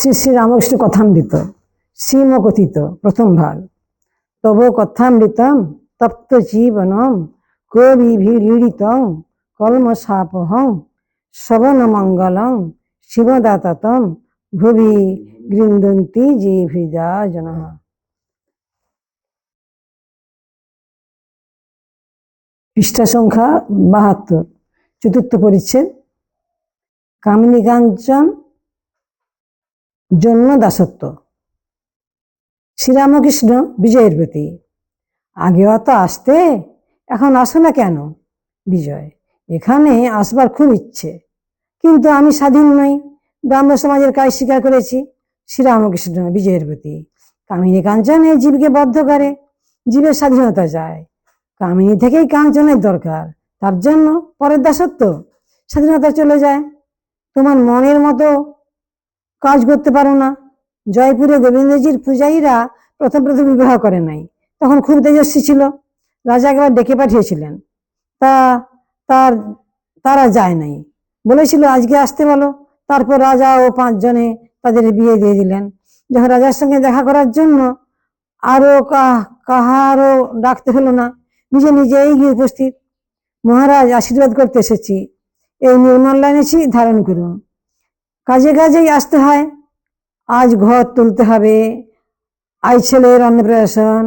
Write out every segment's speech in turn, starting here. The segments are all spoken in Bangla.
শ্রী শ্রী রামকৃষ্ণ কথামৃত শ্রীম কথিত প্রথম ভাগ। তব কথামৃতম তপ্ত জীবনম কবিভিড়িতং কলমসাপহং শ্রবণ মঙ্গলং শিবদাততম ভুবি গৃন্দন্তি যে হৃদা জনঃ পৃষ্ঠা সংখ্যা বাহাত্তর, চতুর্থ পরিচ্ছেদ। কামিনী কাঞ্চন জন্য দাসত্ব। শ্রীরামকৃষ্ণ বিজয়ের প্রতি। আগে অত আসতে, এখন আসো না কেন? বিজয়, এখানে আসবার খুব ইচ্ছে। কিন্তু আমি স্বাধীন নই। ব্রাহ্ম সমাজের কাজ স্বীকার করেছি শ্রীরামকৃষ্ণ বিজয়ের প্রতি। কামিনী কাঞ্চন এই জীবকে বদ্ধ করে। জীবের স্বাধীনতা যায় কামিনী থেকেই কাঞ্চনের দরকার। তার জন্য পরের দাসত্ব। স্বাধীনতা চলে যায়। তোমার মনের মতো কাজ করতে পারো না। জয়পুরে গোবিন্দজির পূজারীরা প্রথম প্রথম বিবাহ করে নাই। তখন খুব তেজস্বী ছিল। রাজা একবার ডেকে পাঠিয়েছিলেন। তা তার, তারা যায় নাই। বলেছিল, আজকে আসতে বলো। তারপর রাজা ও পাঁচজনে তাদের বিয়ে দিয়ে দিলেন। যখন রাজার সঙ্গে দেখা করার জন্য আরও কা- কাহারও ডাকতে হলো না, নিজে নিজেই গিয়ে উপস্থিত। মহারাজ, আশীর্বাদ করতে এসেছি। এই নিয়ম এনেছি ধারণ করুন। কাজে কাজেই আসতে হয়। আজ ঘর তুলতে হবে, আজ ছেলের অন্নপ্রাশন,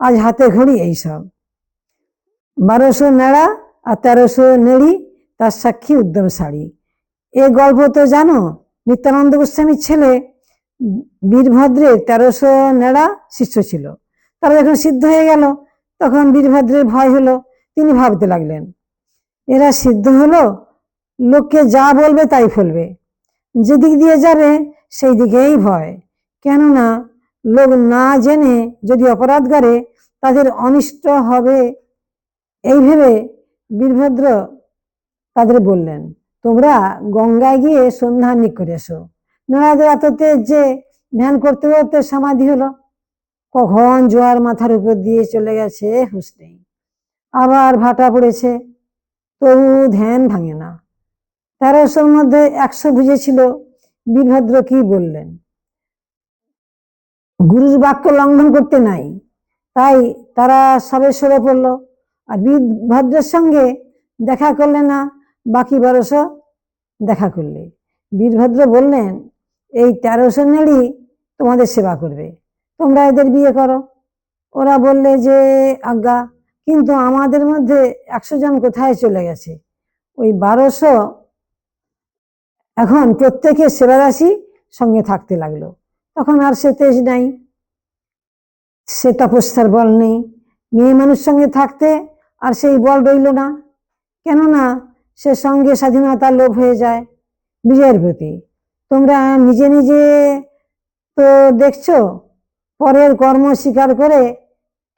আজ হাতে ঘড়ি এইসব বারোশো নেড়া আর তেরোশো নেড়ি তার সাক্ষী উদ্যম শাড়ি। এ গল্প তো জানো, নিত্যানন্দ গোস্বামীর ছেলে বীরভদ্রের তেরোশো নেড়া শিষ্য ছিল। তারা যখন সিদ্ধ হয়ে গেল, তখন বীরভদ্রের ভয় হলো, তিনি ভাবতে লাগলেন, এরা সিদ্ধ হলো, লোককে যা বলবে তাই ফলবে। যেদিক দিয়ে যাবে সেই দিকেই ভয়। কেননা, লোক না জেনে যদি অপরাধ করে, তাদের অনিষ্ট হবে। এই ভেবে বীরভদ্র তাদের বললেন, তোমরা গঙ্গায় গিয়ে সন্ধানী করে এসো নারাদের এততে যে ধ্যান করতে করতে সমাধি হলো। কখন জোয়ার মাথার উপর দিয়ে চলে গেছে নেই। আবার ভাটা পড়েছে। তবু ধ্যান ভাঙে না। তেরোশোর মধ্যে একশো বুঝেছিল বীরভদ্র কি বললেন। গুরুর বাক্য লঙ্ঘন করতে নাই, তাই তারা সবে সরে পড়ল। আর বীরভদ্রের সঙ্গে দেখা করলে না, বাকি বারোশো দেখা করলে। বীরভদ্র বললেন, এই তেরোশো নেড়ি তোমাদের সেবা করবে, তোমরা এদের বিয়ে করো। ওরা বললে যে, আজ্ঞা, কিন্তু আমাদের মধ্যে একশো জন কোথায় চলে গেছে? ওই বারোশো এখন প্রত্যেকে সেবাদাসী সঙ্গে থাকতে লাগল। তখন আর সে তেজ নাই, সে তপস্যার বল নেই। মেয়ে মানুষ সঙ্গে থাকতে আর সেই বল রইল না। কেননা সে সঙ্গে স্বাধীনতা লোভ হয়ে যায়, বিজয়ের প্রতি। তোমরা নিজে নিজে তো দেখছ, পরের কর্ম স্বীকার করে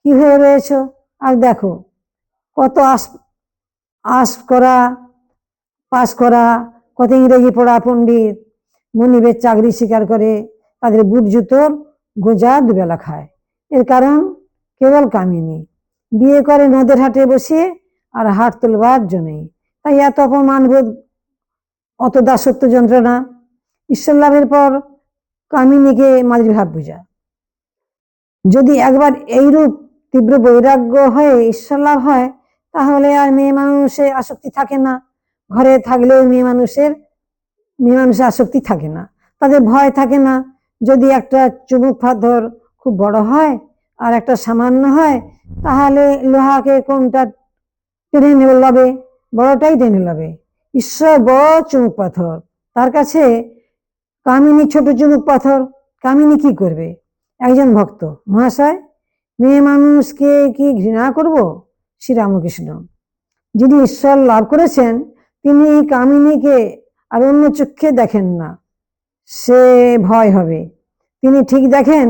কি হয়ে রয়েছ? আর দেখো, কত আস আস করা, পাস করা কত ইংরেজি পড়া পণ্ডিত মনিবের চাকরি স্বীকার করে তাদের বুট জুতোর গোজা দুবেলা খায়। এর কারণ কেবল কামিনী। বিয়ে করে নদের হাটে বসিয়ে আর হাট তুলবার জন্যই তাই এত অপমান বোধ অত দাসত্ব যন্ত্রণা। ঈশ্বর লাভের পর কামিনীকে মাতৃভাব পূজা যদি একবার এইরূপ তীব্র বৈরাগ্য হয়ে ঈশ্বর লাভ হয়, তাহলে আর মেয়ে মানুষে আসক্তি থাকে না। ঘরে থাকলেও মেয়ে মানুষের মেয়ে মানুষের আসক্তি থাকে না। তাদের ভয় থাকে না। যদি একটা চুমুক পাথর খুব বড় হয় আর একটা সামান্য হয়, তাহলে লোহাকে কোনটা টেনে নেবে লবে বড়টাই টেনে লবে ঈশ্বর বড় চুমুক পাথর। তার কাছে কামিনী ছোট চুমুক পাথর। কামিনী কি করবে? একজন ভক্ত। মহাশয়, মেয়ে মানুষকে কি ঘৃণা করব? শ্রীরামকৃষ্ণ। যিনি ঈশ্বর লাভ করেছেন তিনি কামিনীকে আর অন্য চক্ষে দেখেন না। সে ভয় হবে। তিনি ঠিক দেখেন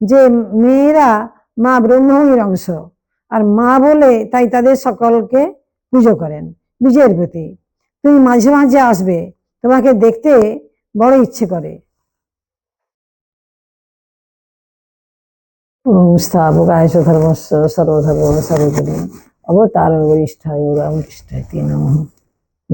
যে মেয়েরা মা ব্রহ্মভূমির অংশ আর মা বলে তাই তাদের সকলকে পুজো করেন বিজয়ের প্রতি। তুমি মাঝে মাঝে আসবে, তোমাকে দেখতে বড় ইচ্ছে করে। চ ধর্মস্য সর্বধর্ম সর্বপরি অবতার বরিষ্ঠায় রামকৃষ্ণায় তে নমঃ